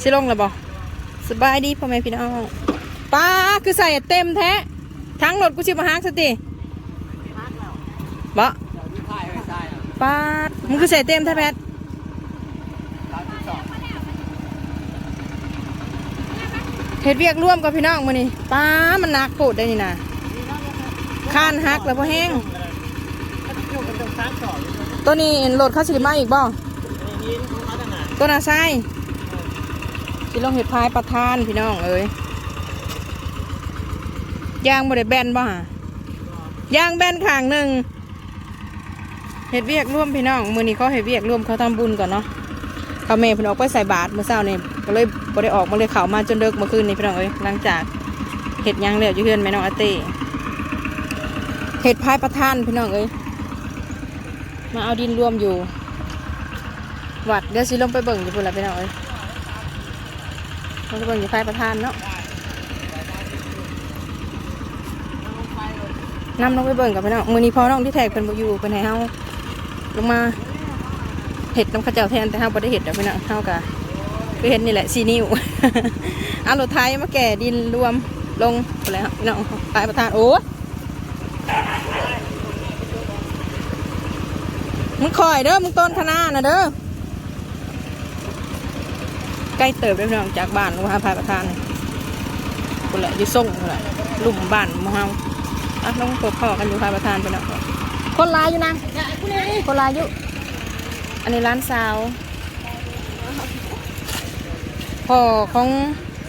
สิลงแล้วบ่สบายดีพ่อแม่พี่น้องป้าคือใส่เต็มแท้ทั้งรถกูชิมาหางสติบ่ป้ามึงคือใส่เต็มแท้แพทเฮ็ดเวียกร่วมกับพี่น้องมื้อนี้ป้ามันนักโคตรได้นี่นะข้านหักแล้วพอแห้งตัวนี้รถเข้าสิมาอีกบ่ตัวน่ะใช่ สิลงเห็ดพายประทานพี่น้องเอ้ยยางบ่ได้แบนบ่ฮะยางแบนขางหนึ่งเห็ดเวียกร่วมพี่น้องมือนี้เขาเห็ดเวียกร่วมเขาทำบุญก่อนเนาะเขาเมย์พิ่นออกไปใส่บาตรเมื้อเช้านี่ก็เลยบ่ได้ออกมาเลยเข้ามาจนเดึกเมื่อคืนนี้พี่น้องเอ้ยหลังจากเห็ดยางแล้วยู่เฮือนแม่น้องอาเต้เห็ดพายประทานพี่น้องเอ้ยมาเอาดินร่วมอยู่วัดเดี๋ยวสิลงไปเบิ่งอยู่พุ่นละพี่น้องเอ้ย ลงไปเบิ่งอยู่ค่ายประธานเนาะนำลงไปเบิ่งกับพี่น้องมือนี้พอน้องที่แท็กเพิ่นบอยู่เพิ่นให้เฮาลงมาเห็ดน้ำข้าวเจ้าแทนแต่เฮาบ่ได้เห็ดดอกพี่น้องเฮากะคือเห็ดนี่แหละ4นิ้วเอารถไทยมาแก่ดินรวมลงพุ่นแล้วพี่น้องค่ายประธานโอ้ยมึงคอยเด้อมึงต้นคณะนะเด้อ ใกล้เติบได้พี่น้องจากบ้านลงมาพายประธานคนละอยู่ส่งคนละลุ่มบ้านหมอเฮาอะน้องพบพ่อกันอยู่พายประธานไปเนาะคนลายอยู่นะคนลายอยู่ อันนี้ร้านสาวพ่อของ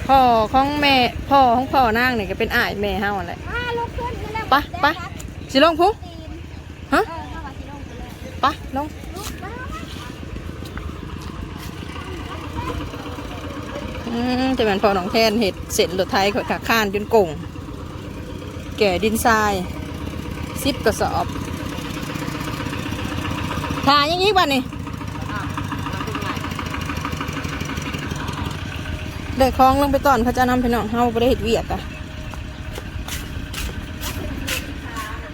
พ่อของแม่พ่อของพ่อนางเนี่ยก็เป็นอ้ายแม่เฮาอะไรอ่ารถขึ้นนี่แหละไปไปสิลงพุงตีนฮะเออเข้ามาสิลงไปเลยไปลง ลูกบ้า อืม จะเป็นพอหนองแทนเห็ดเสร็จรถไทยขอยขาข้านจนก่งแก่ดินทรายซิบกระสอบถ่ายยังงี้บ้านนี่เด็กคลองลงไปตอนเขาจะนำพี่น้องเฮาไปได้เห็ดเวียกอะ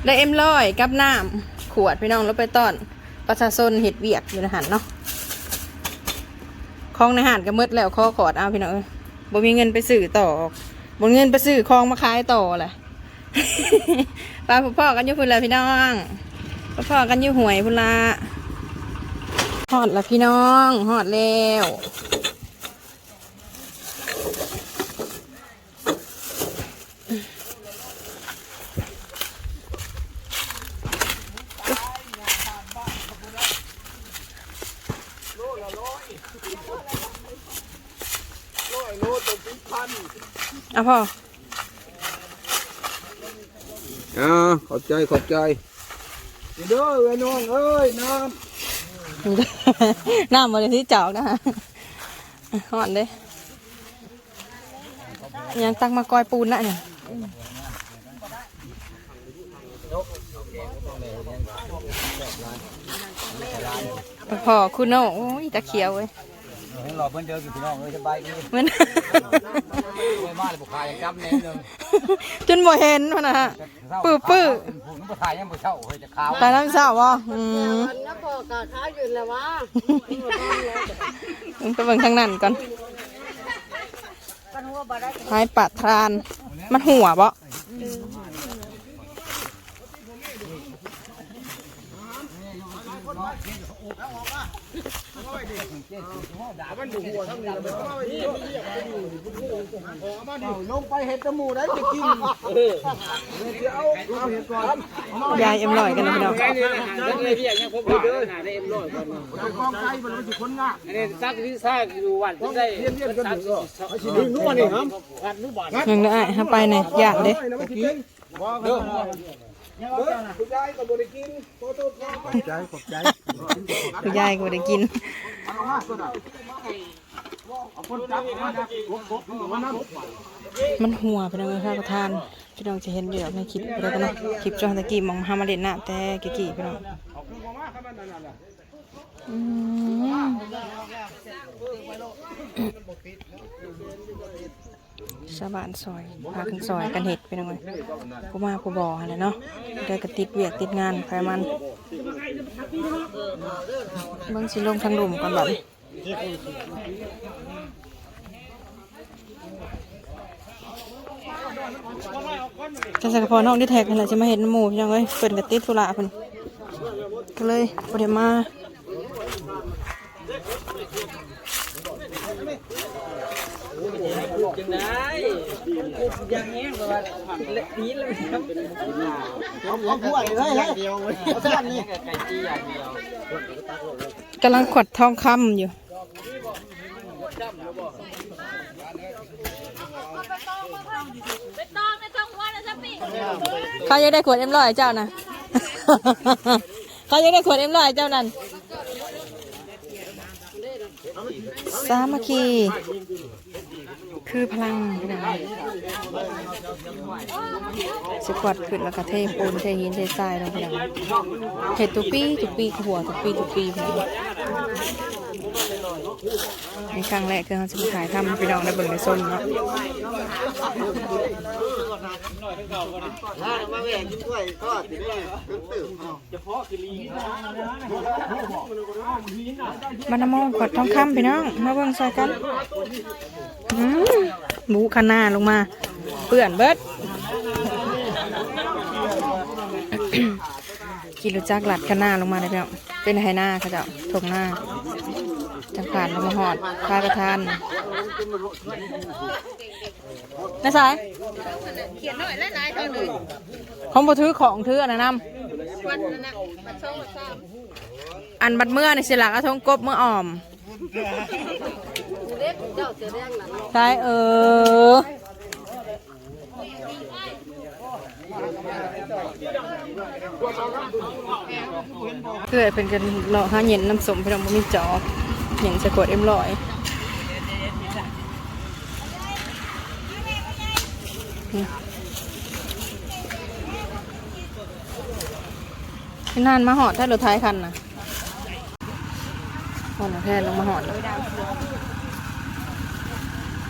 ได้เอ็มร้อยกับน้ำขวดพี่น้องแล้วไปตอนประชาชนเห็ดเวียกอยู่ในหันเนาะ คลองในหาดก็มืดแล้วข้อขอดเอาพี่น้องเอ้ยบ่มีเงินไปซื้อต่อบ่มีเงินไปซื้อคลองมาขายต่อแหละปลาพ่อกันอยู่พุ่นละพี่น้องพ่อกันอยู่หวยพุ่นละหอดละพี่น้องหอดแล้ว เอาพ่ออ่าขอบใจขอบใจเด้อเอ้ยน้องเอ้ยน้น้ำมาเลยที่จอกนะฮะฮอดเลยยังตักมากอยปูนนะเนี่ย พอคุณโน่โอ้ยตะเขียวเว้ยำรอเพิ่นเดินอยู่พี่น้องเอ้ยสบายดีเหมือนไม่มาเลยบุกขายยังจำแน่นึงจนบ่เห็นพะนะฮะปื้อปื้อผมน้ำถ่ายยังบ่เช่าเฮ้ยจะขาวตายน้ำสาววะอืมแล้วพอกับข้าวอยู่แล้ววะมึงไปเบิ่งทางนั้นก่อนท้ายปัดทาน มันหัวบ่ ยายเอ็มลอยกันนะพี่น้องยังไงพี่ยังพบเด้อหาได้เอ็มร้อยก่อนกองไก่มันเป็นคนง่าอันนี้ซักที่ซ่าอยู่วันที่ได้เรียนเรียนกันอยู่ดึงนู่นนี่ครับงัดนู่นบ้านยังได้ห้ไปเนี่ยยากเด้ เด้อคุณยายก็บ่ได้กินขอโทษขอบใจขอบใจคุณยายก็บ่ได้กินมันหัวไปเลยค่ะประธานพี่น้องจะเห็นอยู่ในคลิปแล้วกันเนาะคลิปจอตะกี้มองฮามาเล่นนะแต่กี่กี่พี่น้องอืม ชาวบ้านซอยพากันซอยกันเห็ดไปหน่อยผู้มาผู้บ่อหั่นแหละเนาะเด้กระติดเวียกติดงานใครมันเบิ่งสิลงทางลุมก่อนแบัดนี้สักพอน้องที่แท็กนั่นแหละจะมาเห็นหมู่พี่งเอ้ยเปิดกระติดสุราเพิ่นก็เลยบ่ได้มา จังได้ยังแห้งกว่าเละนี้เลยครับเอาเอาพวกเลยเลยเดียวเอาท่านนี่ไก่จี้อย่างเดียวกำลังขวดทองคำอยู่ในต้องวันนะจ๊ะปีเขายังได้ขวดเอ็มร้อยเจ้านะเขายังได้ขวดเอ็มร้อยเจ้านั่นสามัคคี คือพลังสกวดขึ้นแล้วก็เทปูนเทหินเททรายลงไปอย่างเห็ดตุปีตุปีหัวตุปีตุปีพี่น้อง ในครั้งแรกคือเขาจะไปถ่ายทำพี่น้องได้เบิ่งในส้มเนาะมาแหวนช่วยก็ติดเลยตื่นจะพาะคือลีมานำมองขวดทองคำพี่น้องมาเบิ่งใส่กันหมูขนาลงมา เปื่อนเบิดกินรู้จักหลัดขนาลงมาเลยพี่น้องเป็นไฮนาเขาจ้าถงหน้า จังผ่านลงมาหอดพายประทานนายสายเขียนหน่อยหลายๆเท่าเลยของบ่ถือของถืออันนั้นนวันนั้นนะมันช่องมันสามำอันบัดเมื่อในสิลักเอาทงกบเมื่ออ่อมเล็กเจ้าเสือแดงหลังใช่เออเพื่อเป็นกันเลาะหาเย็นน้ำสมพี่น้องบ่มีจอก เย็นสะกดเอ็มร้อยนี่นานมาหอดถ้ารถท้ายคันนะหอดแทนลงมาหอดแล้ว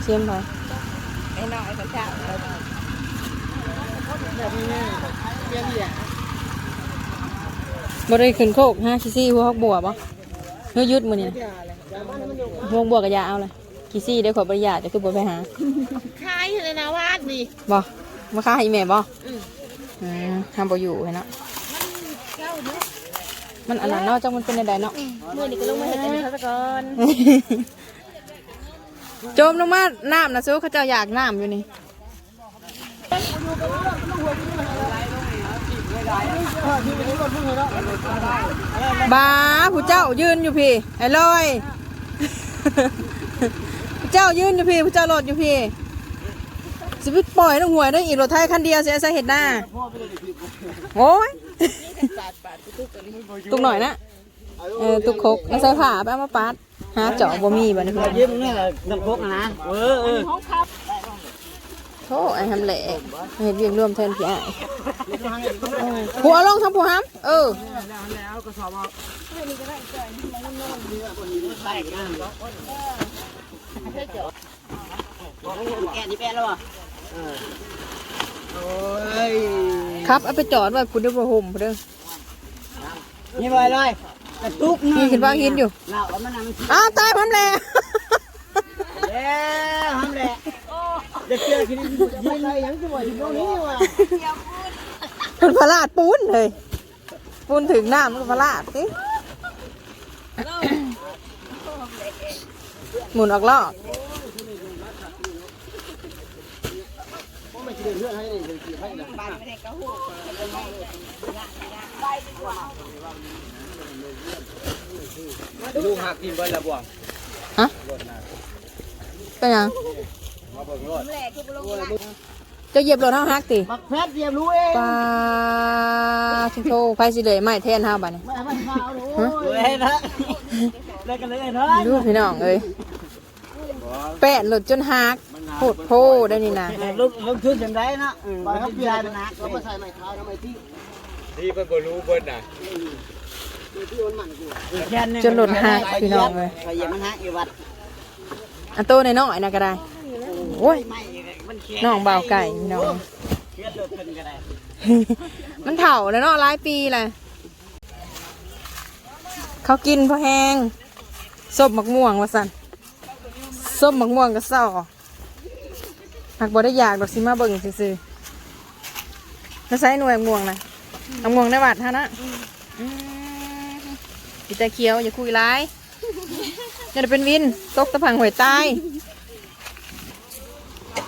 เชื่อมไปไอ้น้อยกับเจ้าบ่ได้ขึ้นโคกห้าคิซี่หัวฮอกบัวบ่ เฮ้ยยุดมื้อนี้นะหัวบัวกับยาเอาเลยคิซี่เดี๋ยวขอประหยัดจะคือบ่ไปหาคายเลยนะวาดนี่บ่มาค้าให้แม่บ่อืมทำบ่อยู่ให้เนาะมันอันนั้นเนาะจังมันเป็นใดๆเนาะเมื่อนี้ก็ลงมาเห็นอันนี้เขาซะก่อนโจมลงมาน้ำนะซูเขาเจ้าอยากน้ำอยู่นี่ บ้าผู้เจ้ายืนอยู่พี่ไอ้ลอยผู้เจ้ายืนอยู่พี่ผู้เจ้ารถอยู่พี่สิไปล่อยน้องหวยได้อีกรถไทยคันเดียวเสียสาเหตุหน้าโอ้ยตุกหน่อยนะเออตุกคกแล้วใส่ผ้าไปเอามาปัดหาเจาะบ่มีบ่นี่เพื่อนยิ้มนี่แหละน้ำพกนะเออเออ โธ่ไอ้ทำแหละเห็นเรียงรวมแทนพี่ไอ้ผัวลงทำผัวห้ำเออแกนี่แปลแล้วอะโอ้ยครับเอาไปจอดไว้คุณเด้อบ่ห่มเด้อนี่ไปเลยกระตุกนี่เห็นว่าหินอยู่เราเอามานำอ้าวตายพร้อมแล้วแล้วทำแหละ เด็กเจอกินยืนอะไรยังจะว่าอยู่ตรงนี้ว่ะเป็นพลาดปูนเลยปูนถึงน้ำมันก็พลาดสิหมุนออกล้อลูกหักกินเบิ้ลละบ่วงฮะเป็นยัง จะเหยียบรถเท้าฮักติบักแพทย์เรียบรู้เองปลาชิงโตไฟสิเลยไม่แทนห้าบาทนี่ไม่ไม่ข้าวรู้เลยนะเล่นกันเลยเนาะดูพี่น้องเอ้ยแปะหลุดจนฮักโคตรโพได้นี่นะลูกลูกชุดอย่างไรนะไปครับพี่ได้นะเขามาใส่ไม้เท้าทำไมที่ที่เพิ่นบ่รู้เพิ่นน่ะจนหลุดฮักพี่น้องเลยไปเหยียบมันฮักอยู่วัดอันโตในน้อยๆนะก็ได้ โอ้ยไม่มันเคียน้องเบาวไก่พี่น้องเคียนรถเป็นก็ได้มันเถ่าแล้วเนาะหลายปีแหละเขากินเพราะแห้งส้มมักม่วงว่าสันส้มมักม่วงก็ซ่อหักบ่ได้อยากดอกสิมาเบิ่งซื่อแล้วใส่หน่วยม่วงนะเอาม่วงได้บาทฮะนะอืมอีแต่เขียวอย่าคุยร้ายอย่าได้เป็นวินตกตะพังหวยตาย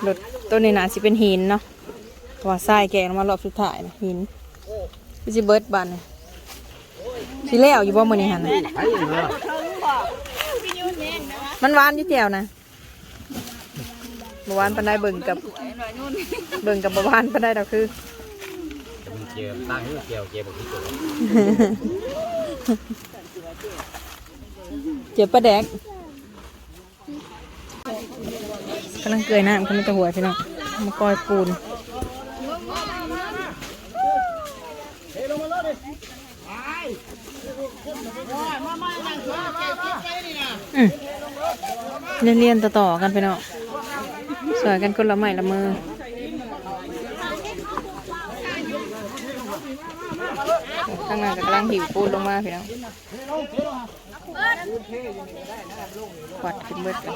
รถตัวนี้น่าสิเป็นหินเนาะเพราะว่าทรายแกงมารอบสุดท้ายนะหินพี่สิเบิร์ดบันนี่สิแล้วอยู่บ่มื้อนี้หั่นน่ะมันหวานอยู่แถวนะบ่หวานปานใดเบิ่งกับเบิ่งกับบ่หวานปานใดดอกคือเกี่ยวตั้งให้เกี่ยวเกี่ยวบอกที่ตัวเจ็บปลาแดก กำลังเกยน้ำเขาไม่ตะหัวพี่น้องมากอยปูนเรียนเรียนต่อๆกันไปเนาะสวยกันคนละไม้ละมือข้างหน้าก็กำลังหิวปูนลงมาพี่น้อง ควัดขึ้นมืดกัน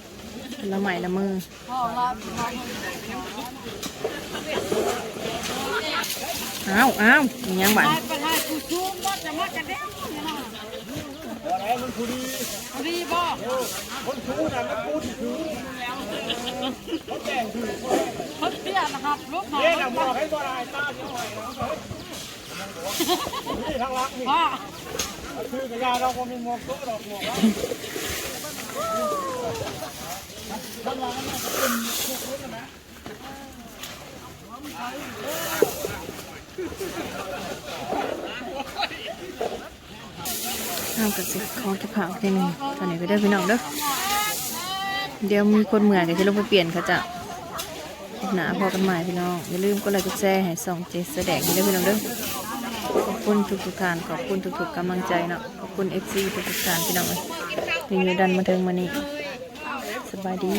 ละใหม่ละมืออ้าวอ้าวมียังบ้านเอ๊ะบอกให้บ่ได้ตาที่หอยนี่ทางลักนี่คือกระยาเราก็มีงวงตัวดอกงว งข้ากับสิของจะเผาทีหนึงตอนนี้ไปเด้พี่น้องเด้อเดี๋ยวมีคนเหมือนกันจะลงไปเปลี่ยนเขาจะหนาพอกันใหม่พี่น้อง อย่าลืมกดไลค์กดแชร์ให้ส่องเจสแสดงให้ด้พี่น้องเด้อขอบคุณทุกทุกท่านขอบคุณทุกๆกำลังใจเนาะขอบคุณเอฟซีทุกทุกท่านพี่น้องเอ้ยที่อยู่ดันมาถึงมานี่ สบายดี